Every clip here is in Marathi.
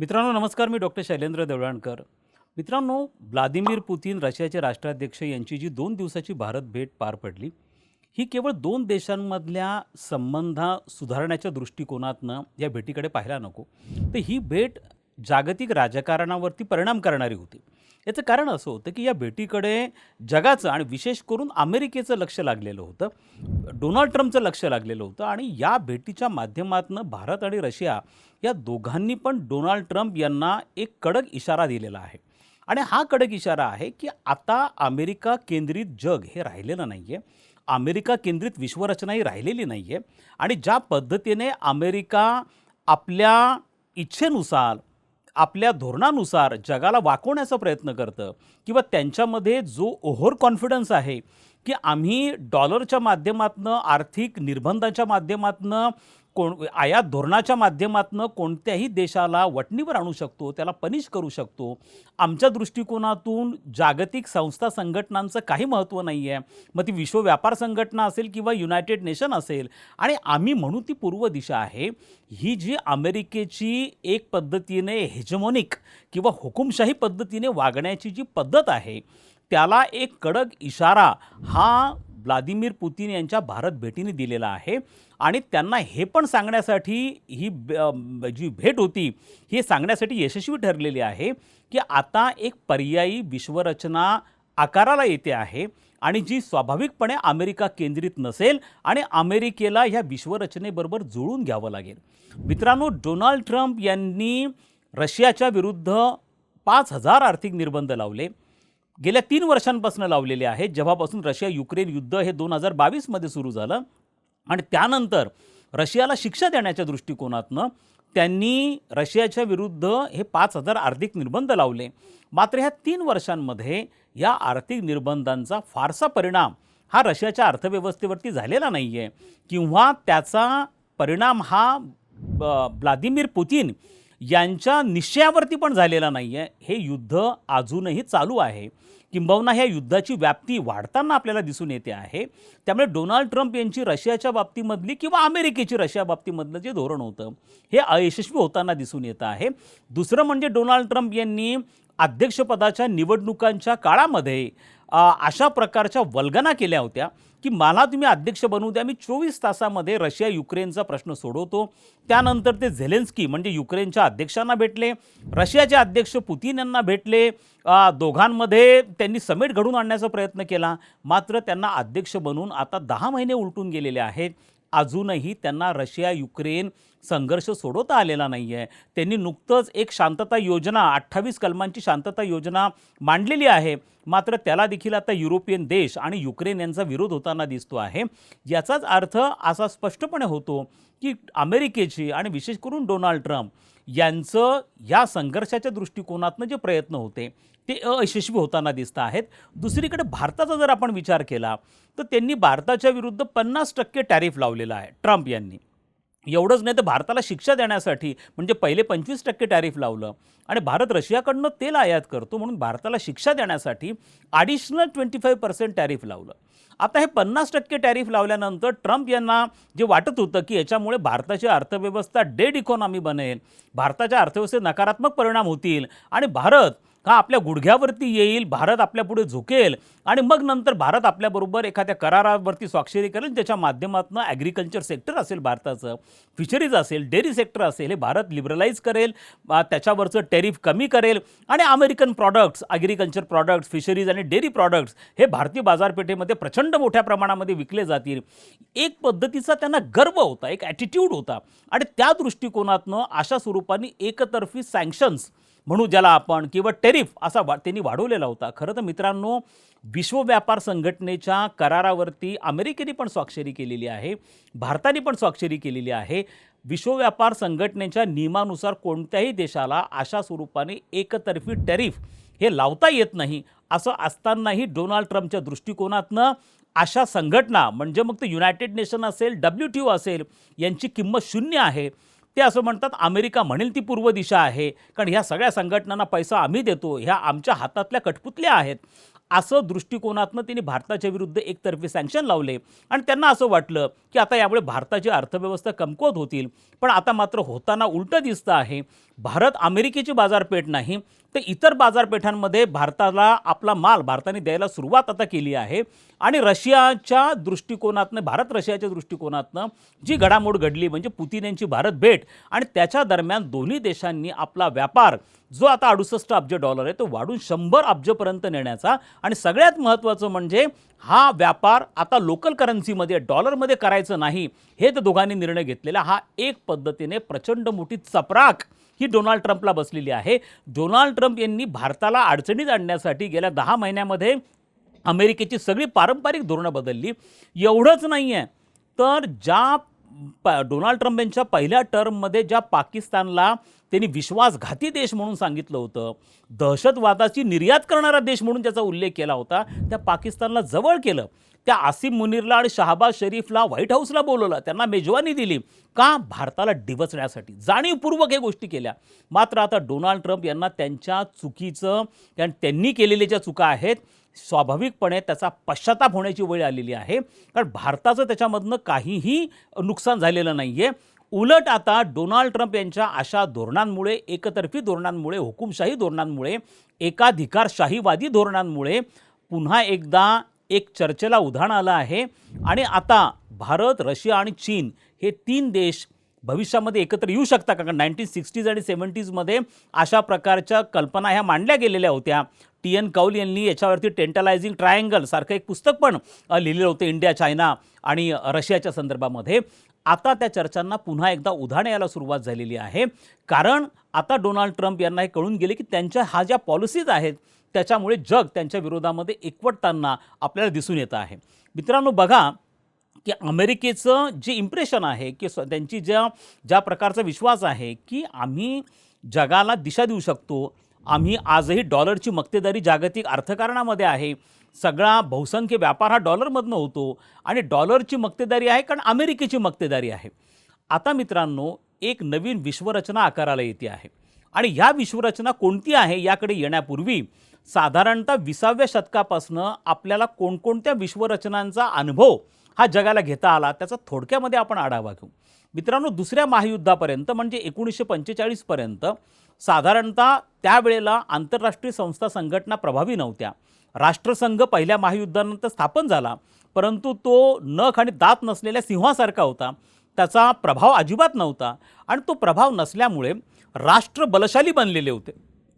मित्रांनो नमस्कार मी डॉक्टर शैलेंद्र देवळाणकर. मित्रांनो व्लादिमीर पुतीन रशियाचे राष्ट्राध्यक्ष यांची जी दोन दिवसाची भारत भेट पार पडली ही केवळ दोन देशांमधल्या संबंध सुधारण्याच्या दृष्टिकोनातनं या भेटीकडे पाहायला नको. तर ही भेट जागतिक राजकारणावरती परिणाम करणारी होती. याचं कारण असं होतं की या भेटीकडे जगाचं आणि विशेष करून अमेरिकेचं लक्ष लागलेलं होतं. डोनाल्ड ट्रम्पचं लक्ष लागलेलं होतं आणि या भेटीच्या माध्यमातून भारत आणि रशिया या दोघांनी पण डोनाल्ड ट्रम्प यांना एक कडक इशारा दिलेला आहे. आणि हा कडक इशारा आहे की आता अमेरिका केंद्रित जग हे राहिलेलं नाही आहे अमेरिका केंद्रित विश्वरचनाही राहिलेली नाही आहे आणि ज्या पद्धतीने अमेरिका आपल्या इच्छेनुसार आपल्या धोरणानुसार जगाला वाकवण्याचा प्रयत्न करतं किंवा त्यांच्यामध्ये जो ओव्हर कॉन्फिडन्स आहे की आम्ही डॉलरच्या माध्यमातनं आर्थिक निर्बंधाच्या माध्यमातनं कोण आयात धोरणाच्या माध्यमातनं कोणत्याही देशाला वटणीवर आणू शकतो त्याला पनिश करू शकतो. आमच्या दृष्टिकोनातून जागतिक संस्था संघटनांचं काही महत्त्व नाही आहे मग ती विश्व व्यापार संघटना असेल किंवा युनायटेड नेशन असेल आणि आम्ही म्हणू ती पूर्व दिशा आहे ही जी अमेरिकेची एक पद्धतीने हेजमॉनिक किंवा हुकुमशाही पद्धतीने वागण्याची जी पद्धत आहे त्याला एक कडक इशारा हा व्लादिमीर पुतीन यांच्या भारत भेटीने दिलेला आहे. आणि त्यांना हे पण सांगण्यासाठी ही ब- जी भेट होती हे सांगण्यासाठी यशस्वी ठरलेली आहे की आता एक पर्यायी विश्वरचना आकाराला येते आहे आणि जी स्वाभाविकपणे अमेरिका केंद्रित नसेल आणि अमेरिकेला ह्या विश्वरचनेबरोबर जुळून घ्यावं लागेल. मित्रांनो डोनाल्ड ट्रम्प यांनी रशियाच्या विरुद्ध पाच हजार आर्थिक निर्बंध लावले. गेल्या तीन वर्षांपासून लावलेले आहेत. जेव्हापासून रशिया युक्रेन युद्ध हे दोन हजार बावीसमध्ये सुरू झालं आणि त्यानंतर रशियाला शिक्षा देण्याच्या दृष्टिकोनातनं त्यांनी रशियाच्या विरुद्ध हे पाच हजार आर्थिक निर्बंध लावले. मात्र ह्या तीन वर्षांमध्ये या आर्थिक निर्बंधांचा फारसा परिणाम हा रशियाच्या अर्थव्यवस्थेवरती झालेला नाही आहे किंवा त्याचा परिणाम हा ब- व्लादिमीर पुतीन यांच्या निश्चयावरती पण झालेला नाही आहे हे युद्ध अजूनही चालू आहे. किंबहुना ह्या युद्धाची व्याप्ती वाढताना आपल्याला दिसून येते आहे. त्यामुळे डोनाल्ड ट्रम्प यांची रशियाच्या बाबतीमधली किंवा अमेरिकेची रशिया बाबतीमधलं जे धोरण होतं हे अयशस्वी होताना दिसून येतं आहे. दुसरं म्हणजे डोनाल्ड ट्रम्प यांनी अध्यक्षपदाच्या निवडणुकांच्या काळामध्ये अशा प्रकारच्या वल्गना केल्या होत्या की मला तुम्ही अध्यक्ष बनवू द्या. मी चोवीस तासामध्ये रशिया युक्रेनचा प्रश्न सोडवतो. त्यानंतर ते झेलेन्स्की म्हणजे युक्रेनच्या अध्यक्षांना भेटले. रशियाचे अध्यक्ष पुतीन यांना भेटले. दोघांमध्ये त्यांनी समेट घडून आणण्याचा प्रयत्न केला. मात्र त्यांना अध्यक्ष बनून आता दहा महिने उलटून गेलेले आहेत. अजूनही त्यांना रशिया युक्रेन संघर्ष सोडवता आलेला नाही आहे त्यांनी नुकतंच एक शांतता योजना अठ्ठावीस कलमांची शांतता योजना मांडलेली आहे. मात्र त्याला देखील आता युरोपियन देश आणि युक्रेन यांचा विरोध होताना दिसतो आहे. याचाच अर्थ असा स्पष्टपणे होतो की अमेरिकेची आणि विशेष करून डोनाल्ड ट्रम्प यांचं या संघर्षाच्या दृष्टिकोनातनं जे प्रयत्न होते ते अयशस्वी होताना दिसत आहेत. दुसरीकडे भारताचा जर आपण विचार केला तर त्यांनी भारताच्या विरुद्ध पन्नास टक्के टॅरिफ लावलेला आहे ट्रम्प यांनी. एवढंच नाही तर भारताला शिक्षा देण्यासाठी म्हणजे पहिले पंचवीस टक्के टॅरिफ लावलं आणि भारत रशियाकडनं तेल आयात करतो म्हणून भारताला शिक्षा देण्यासाठी additional twenty five percent tariff लावलं. आता हे पन्नास टक्के टॅरिफ लावल्यानंतर ट्रम्प यांना जे वाटत होतं की याच्यामुळे भारताची अर्थव्यवस्था डेड इकॉनॉमी बनेल भारताच्या अर्थव्यवस्थेत नकारात्मक परिणाम होतील आणि भारत हा आपल्या गुडघ्यावरती येईल भारत आपल्यापुढे झुकेल आणि मग नंतर भारत आपल्याबरोबर एखाद्या करारावरती स्वाक्षरी करेल ज्याच्या माध्यमातून ॲग्रिकल्चर सेक्टर असेल भारताचं फिशरीज असेल डेअरी सेक्टर असेल हे भारत लिबरलाईज करेल त्याच्यावरचं टेरिफ कमी करेल आणि American products agriculture products fisheries आणि डेअरी प्रॉडक्ट्स हे भारतीय बाजारपेठेमध्ये प्रचंड मोठ्या प्रमाणामध्ये विकले जातील. एक पद्धतीचा त्यांना गर्व होता एक ॲटिट्यूड होता आणि त्या दृष्टिकोनातनं अशा स्वरूपाने एकतर्फी सँक्शन्स म्हणू ज्याला आपण किंवा टेरिफ असा वा त्यांनी वाढवलेला होता. खरं तर मित्रांनो विश्व व्यापार संघटनेच्या करारावरती अमेरिकेने पण स्वाक्षरी केलेली आहे. भारताने पण स्वाक्षरी केलेली आहे. विश्व व्यापार संघटनेच्या नियमानुसार कोणत्याही देशाला अशा स्वरूपाने एकतर्फी टॅरिफ हे लावता येत नाही असं असतानाही डोनाल्ड ट्रम्पच्या दृष्टिकोनातनं अशा संघटना म्हणजे मग ते युनायटेड नेशन असेल डब्ल्यू टी ओ असेल यांची किंमत शून्य आहे. ते असं म्हणतात अमेरिका म्हणेल ती पूर्व दिशा आहे कारण ह्या सगळ्या संघटनांना पैसा आम्ही देतो ह्या आमच्या हातातल्या कठपुतल्या आहेत. असं दृष्टिकोनातनं त्यांनी भारताच्या विरुद्ध एकतर्फी सँक्शन लावले. आणि त्यांना असं वाटलं की आता यामुळे भारताची अर्थव्यवस्था कमकुवत होतील. पण आता मात्र होताना उलटं दिसतं आहे. भारत अमेरिकेची बाजारपेठ नाही तर इतर बाजारपेठांमध्ये भारताला आपला माल भारताने द्यायला सुरुवात आता केली आहे. आणि रशियाच्या दृष्टिकोनातनं भारत रशियाच्या दृष्टिकोनातनं जी घडामोड घडली म्हणजे पुतीन यांची भारत भेट आणि त्याच्या दरम्यान दोन्ही देशांनी आपला व्यापार जो आता अडुसष्ट अब्ज डॉलर आहे तो वाढून शंभर अब्जपर्यंत नेण्याचा आणि सगळ्यात महत्त्वाचं म्हणजे हा व्यापार आता लोकल करन्सीमध्ये डॉलरमध्ये करायचं नाही. हे तर दोघांनी निर्णय घेतलेला. हा एक पद्धतीने प्रचंड मोठी चपराक ही डोनाल्ड ट्रम्पला बसलेली आहे. डोनाल्ड ट्रम्प यांनी भारताला अडचणीत आणण्यासाठी गेल्या दहा महिन्यामध्ये अमेरिकेची सगळी पारंपरिक धोरणं बदलली. एवढंच नाही आहे तर ज्या प डोनाल्ड ट्रम्प यांच्या पहिल्या टर्ममध्ये ज्या पाकिस्तानला त्यांनी विश्वासघाती देश म्हणून सांगितलं होतं. दहशतवादाची निर्यात करणारा देश म्हणून त्याचा उल्लेख केला होता. त्या पाकिस्तानला जवळ केलं. त्या आसिम मुनीरला आणि शहाबाज शरीफला व्हाईट हाऊसला बोलवलं. त्यांना मेजवानी दिली. का? भारताला डिवचण्यासाठी. जाणीवपूर्वक हे गोष्टी केल्या. मात्र आता डोनाल्ड ट्रम्प यांना त्यांच्या चुकीचं कारण त्यांनी केलेल्या ज्या चुका आहेत स्वाभाविकपणे त्याचा पश्चाताप होण्याची वेळ आलेली आहे. कारण भारताचं त्याच्यामधनं काहीही नुकसान झालेलं नाही आहे उलट आता डोनाल्ड ट्रम्प यांच्या अशा धोरणांमुळे एकतर्फी धोरणांमुळे हुकुमशाही धोरणांमुळे एकाधिकारशाहीवादी धोरणांमुळे पुन्हा एकदा एक चर्चेला उधाण आलं आहे. आणि आता भारत रशिया आणि चीन हे तीन देश भविष्यामध्ये एकत्र येऊ शकता का? कारण नाईन्टीन सिक्स्टीज आणि सेवन्टीजमध्ये अशा प्रकारच्या कल्पना ह्या मांडल्या गेलेल्या होत्या. टी एन कौल यांनी याच्यावरती टेंटलायझिंग ट्रायंगल सारखं एक पुस्तक पण लिहिलेलं होतं इंडिया चायना आणि रशियाच्या संदर्भामध्ये. आता त्या चर्चांना पुन्हा एकदा उधाण यायला सुरुवात झालेली आहे. कारण आता डोनाल्ड ट्रम्प यांना हे कळून गेले की त्यांच्या ह्या ज्या पॉलिसीज आहेत त्याच्यामुळे जग त्यांच्या विरोधामध्ये एकवटताना आपल्याला दिसून येतं आहे. मित्रांनो बघा की अमेरिकेचं जे इम्प्रेशन आहे की त्यांची ज्या ज्या प्रकारचा विश्वास आहे की आम्ही जगाला दिशा देऊ शकतो आम्ही आजही डॉलरची मक्तेदारी जागतिक अर्थकारणामध्ये आहे. सगळा बहुसंख्य व्यापार हा डॉलरमधनं होतो आणि डॉलरची मक्तेदारी आहे कारण अमेरिकेची मक्तेदारी आहे. आता मित्रांनो एक नवीन विश्वरचना आकाराला येते आहे. आणि ह्या विश्वरचना कोणती आहे याकडे येण्यापूर्वी साधारणतः विसाव्या शतकापासनं आपल्याला कोणकोणत्या विश्वरचनांचा अनुभव हा जगाला घेता आला त्याचा थोडक्यामध्ये आपण आढावा घेऊ. मित्रांनो दुसऱ्या महायुद्धापर्यंत म्हणजे एकोणीसशे पंचेचाळीसपर्यंत साधारणतः त्यावेळेला आंतरराष्ट्रीय संस्था संघटना प्रभावी नव्हत्या. राष्ट्रसंघ पहिल्या महायुद्धानंतर स्थापन झाला परंतु तो नख आणि दात नसलेल्या सिंहासारखा होता. त्याचा प्रभाव अजिबात नव्हता आणि तो प्रभाव नसल्यामुळे राष्ट्र बलशाली बनलेले होते.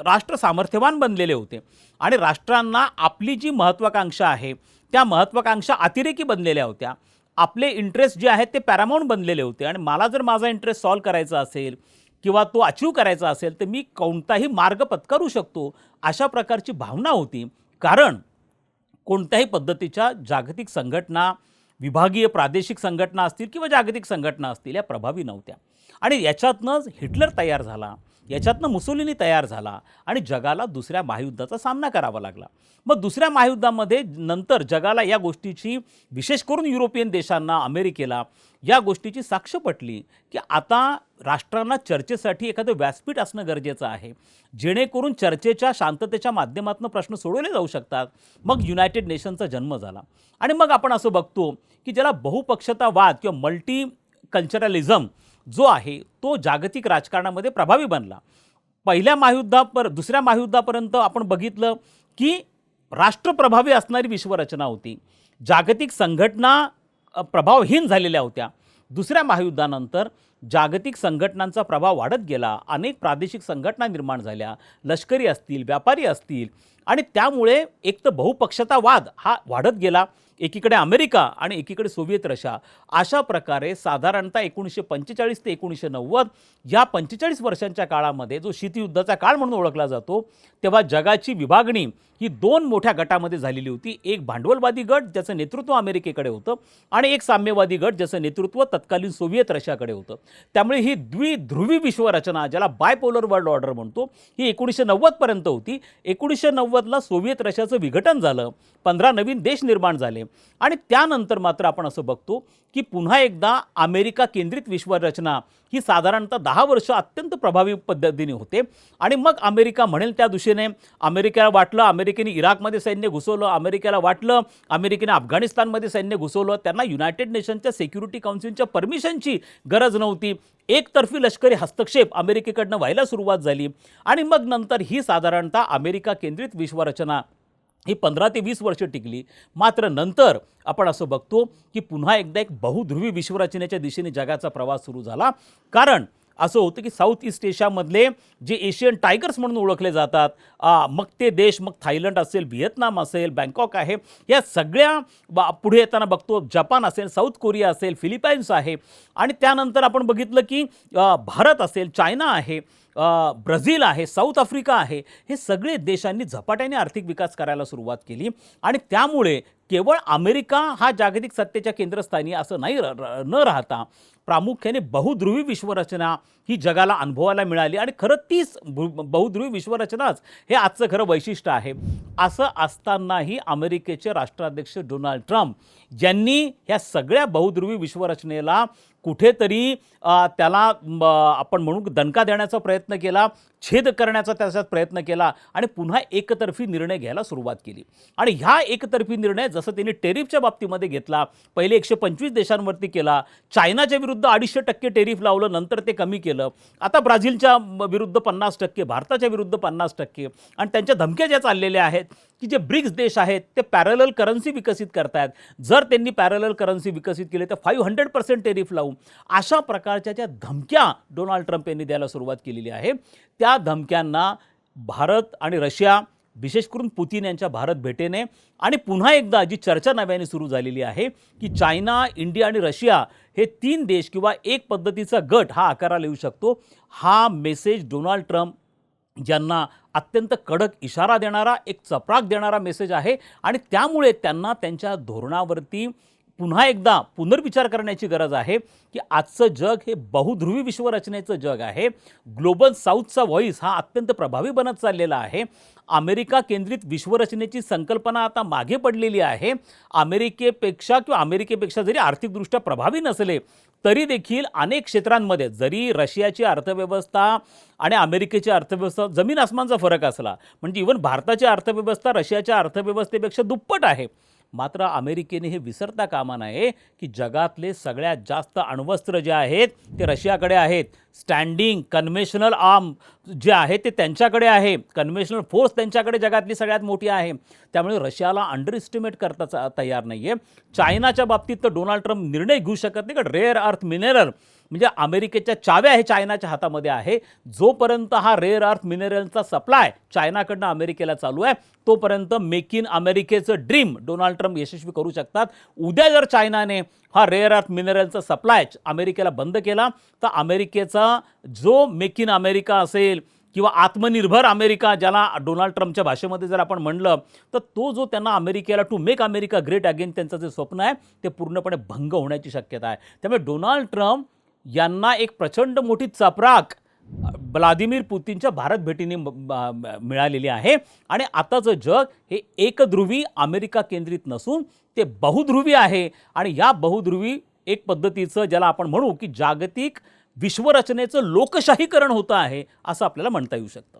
राष्ट्र सामर्थ्यवान बनलेले होते आणि राष्ट्रांना आपली जी महत्त्वाकांक्षा आहे त्या महत्त्वाकांक्षा अतिरेकी बनलेल्या होत्या. आपले इंटरेस्ट जे आहेत ते पॅरामाऊंट बनलेले होते. आणि मला जर माझा इंटरेस्ट सॉल्व करायचा असेल किंवा तो अचीव करायचा असेल तर मी कोणताही मार्ग पत्करू शकतो अशा प्रकारची भावना होती. कारण कोणत्याही पद्धतीच्या जागतिक संघटना विभागीय प्रादेशिक संघटना असतील किंवा जागतिक संघटना असतील या प्रभावी नव्हत्या. आणि याच्यातनंच हिटलर तयार झाला. याच्यातनं मुसोलिनी तयार झाला आणि जगाला दुसऱ्या महायुद्धाचा सामना करावा लागला. मग दुसऱ्या महायुद्धामध्ये नंतर जगाला या गोष्टीची विशेष करून युरोपियन देशांना अमेरिकेला या गोष्टीची साक्ष पटली की आता राष्ट्रांना चर्चेसाठी एखादं व्यासपीठ असणं गरजेचं आहे. जेणेकरून चर्चेच्या शांततेच्या माध्यमातून प्रश्न सोडवले जाऊ शकतात. मग युनायटेड नेशनचा जन्म झाला. आणि मग आपण असं बघतो की ज्याला बहुपक्षतावाद किंवा मल्टी कल्चरलिझम जो आहे तो जागतिक राजकारणामध्ये प्रभावी बनला. पहिल्या महायुद्धापर दुसऱ्या महायुद्धापर्यंत आपण बघितलं की राष्ट्रप्रभावी असणारी विश्वरचना होती. जागतिक संघटना प्रभावहीन झालेल्या होत्या. दुसऱ्या महायुद्धानंतर जागतिक संघटनांचा प्रभाव वाढत गेला. अनेक प्रादेशिक संघटना निर्माण झाल्या. लष्करी असतील व्यापारी असतील आणि त्यामुळे एक तर बहुपक्षतावाद हा वाढत गेला. एकीकडे अमेरिका आणि एकीकडे सोव्हिएत रशिया. अशा प्रकारे साधारणतः एकोणीसशे पंचेचाळीस ते एकोणीसशे नव्वद या पंचेचाळीस वर्षांच्या काळामध्ये जो शीतयुद्धाचा काळ म्हणून ओळखला जातो तेव्हा जगाची विभागणी ही दोन मोठ्या गटामध्ये झालेली होती. एक भांडवलवादी गट ज्याचं नेतृत्व अमेरिकेकडे होतं आणि एक साम्यवादी गट ज्याचं नेतृत्व तत्कालीन सोव्हिएत रशियाकडे होतं. त्यामुळे ही द्विध्रुवी विश्वरचना ज्याला बायपोलर वर्ल्ड ऑर्डर म्हणतो ही एकोणीसशे नव्वदपर्यंत होती. एकोणीसशे नव्वदला सोव्हिएत रशियाचं विघटन झालं. पंधरा नवीन देश निर्माण झाले. आणि त्यानंतर मात्र आपण असं बघतो की पुन्हा एकदा अमेरिका केंद्रित विश्वरचना ही साधारणतः दहा वर्ष अत्यंत प्रभावी पद्धतीने होते. आणि मग अमेरिका म्हणेल त्या दिशेने अमेरिकेला वाटलं अमेरिकेने इराकमध्ये सैन्य घुसवलं अमेरिकेला वाटलं अमेरिकेने अफगाणिस्तानमध्ये सैन्य घुसवलं त्यांना युनायटेड नेशनच्या सिक्युरिटी काउन्सिलच्या परमिशनची गरज नव्हती. एकतर्फी लष्करी हस्तक्षेप अमेरिकेकडनं व्हायला सुरुवात झाली. आणि मग नंतर ही साधारणतः अमेरिका केंद्रित विश्वरचना ही पंधरा ते वीस वर्ष टिकली. मात्र नंतर आपण असं बघतो की पुन्हा एकदा एक बहुध्रुवी विश्वरचनेच्या दिशेने जगाचा प्रवास सुरू झाला. कारण असं होतं की साऊथ ईस्ट एशियामधले जे एशियन टायगर्स म्हणून ओळखले जातात मग ते देश मग थायलंड असेल व्हिएतनाम असेल बँकॉक आहे या सगळ्या बा- पुढे येताना बघतो जपान असेल साऊथ कोरिया असेल फिलिपाईन्स आहे. आणि त्यानंतर आपण बघितलं की भारत असेल चायना आहे. ब्राझील आहे साऊथ आफ्रिका आहे हे सगळे देशांनी झपाट्याने आर्थिक विकास करायला सुरुवात केली. आणि त्यामुळे केवळ अमेरिका हा जागतिक सत्तेच्या केंद्रस्थानी असं नाही र- न राहता प्रामुख्याने बहुध्रुवी विश्वरचना ही जगाला अनुभवायला मिळाली. आणि खरं तीच बहुध्रुवी विश्वरचनाच हे आजचं खरं वैशिष्ट्य आहे. असं असतानाही अमेरिकेचे राष्ट्राध्यक्ष डोनाल्ड ट्रम्प ज्यांनी ह्या सगळ्या बहुध्रुवी विश्वरचनेला कुठेतरी त्याला आपण म्हणू दणका देण्याचा प्रयत्न केला छेद करण्याचा त्याच्यात प्रयत्न केला आणि पुन्हा एकतर्फी निर्णय घ्यायला सुरुवात केली. आणि ह्या एकतर्फी निर्णय जसं त्यांनी टेरिफच्या बाबतीमध्ये घेतला पहिले एकशे पंचवीस देशांवरती केला चायनाच्या विरुद्ध अडीचशे टक्के टेरिफ लावलं नंतर ते कमी केलं. आता ब्राझीलच्या विरुद्ध पन्नास टक्के भारताच्या विरुद्ध पन्नास टक्के. आणि त्यांच्या धमक्या ज्या चाललेल्या आहेत की जे ब्रिक्स देश आहेत ते पॅरल करन्सी विकसित करतायत. जर त्यांनी पॅरल करन्सी विकसित केली तर फाईव्ह हंड्रेड पर्सेंट टेरिफ लावू अशा प्रकारच्या ज्या धमक्या डोनाल्ड ट्रम्प यांनी द्यायला सुरुवात केलेली आहे त्या धमक्यांना भारत आणि रशिया विशेष करून पुतीन यांच्या भारत भेटेने आणि पुन्हा एकदा जी चर्चा नव्याने सुरू झालेली आहे की चायना इंडिया आणि रशिया हे तीन देश किंवा एक पद्धतीचा गट हा आकाराला येऊ शकतो. हा मेसेज डोनाल्ड ट्रम्प ज्यांना अत्यंत कडक इशारा देणारा एक चपराक देणारा मेसेज आहे. आणि त्यामुळे त्यांना त्यांच्या धोरणावरती पुन्हा एकदा पुनर्विचार करण्याची गरज आहे की आजचं जग हे बहुध्रुवी विश्वरचनेचं जग आहे. ग्लोबल साऊथचा व्हॉईस हा अत्यंत प्रभावी बनत चाललेला आहे. अमेरिका केंद्रित विश्वरचनेची संकल्पना आता मागे पडलेली आहे. अमेरिकेपेक्षा किंवा अमेरिकेपेक्षा जरी आर्थिकदृष्ट्या प्रभावी नसले तरी देखील अनेक क्षेत्रांमध्ये जरी रशियाची अर्थव्यवस्था आणि अमेरिकेची अर्थव्यवस्था जमीन आसमानचा फरक असला म्हणजे इवन भारताची अर्थव्यवस्था रशियाच्या अर्थव्यवस्थेपेक्षा दुप्पट आहे मात्र अमेरिकेने हे विसरता कामा नये की जगातले सगळ्यात जास्त अण्वस्त्र जे आहेत ते रशियाकडे आहेत. स्टँडिंग कन्व्हेशनल आर्म जे आहे ते त्यांच्याकडे आहे. कन्व्हेशनल फोर्स त्यांच्याकडे जगातली सगळ्यात मोठी आहे. त्यामुळे रशियाला अंडर इस्टिमेट करता चा- तयार नाही आहे चायनाच्या बाबतीत तर डोनाल्ड ट्रम्प निर्णय घेऊ शकत नाही कारण रेअर अर्थ मिनरल म्हणजे अमेरिकेच्या चाव्या हे चायनाच्या हातामध्ये आहे. जोपर्यंत हा रेअर अर्थ मिनरलचा सप्लाय चायनाकडनं अमेरिकेला चालू आहे तोपर्यंत मेक इन अमेरिकेचं ड्रीम डोनाल्ड ट्रम्प यशस्वी करू शकतात. उद्या जर चायनाने हा रेअर अर्थ मिनरलचा सप्लाय अमेरिकेला बंद केला तर अमेरिकेचा जो मेक इन अमेरिका असेल किंवा आत्मनिर्भर अमेरिका ज्याला डोनाल्ड ट्रम्पच्या भाषेमध्ये जर आपण म्हणलं तर तो जो त्यांना अमेरिकेला to make America great again त्यांचं जे स्वप्न आहे ते पूर्णपणे भंग होण्याची शक्यता आहे. त्यामुळे डोनाल्ड ट्रम्प यांना एक प्रचंड मोठी चपराक व्लादिमीर पुतीनच्या भारत भेटीने मिळालेली आहे. आणि आताचं जग हे एकध्रुवी अमेरिका केंद्रित नसून ते बहुध्रुवी आहे. आणि या बहुध्रुवी एक पद्धतीचं ज्याला आपण म्हणू की जागतिक विश्वरचनेचं लोकशाहीकरण होतं आहे असं आपल्याला म्हणता येऊ शकतं.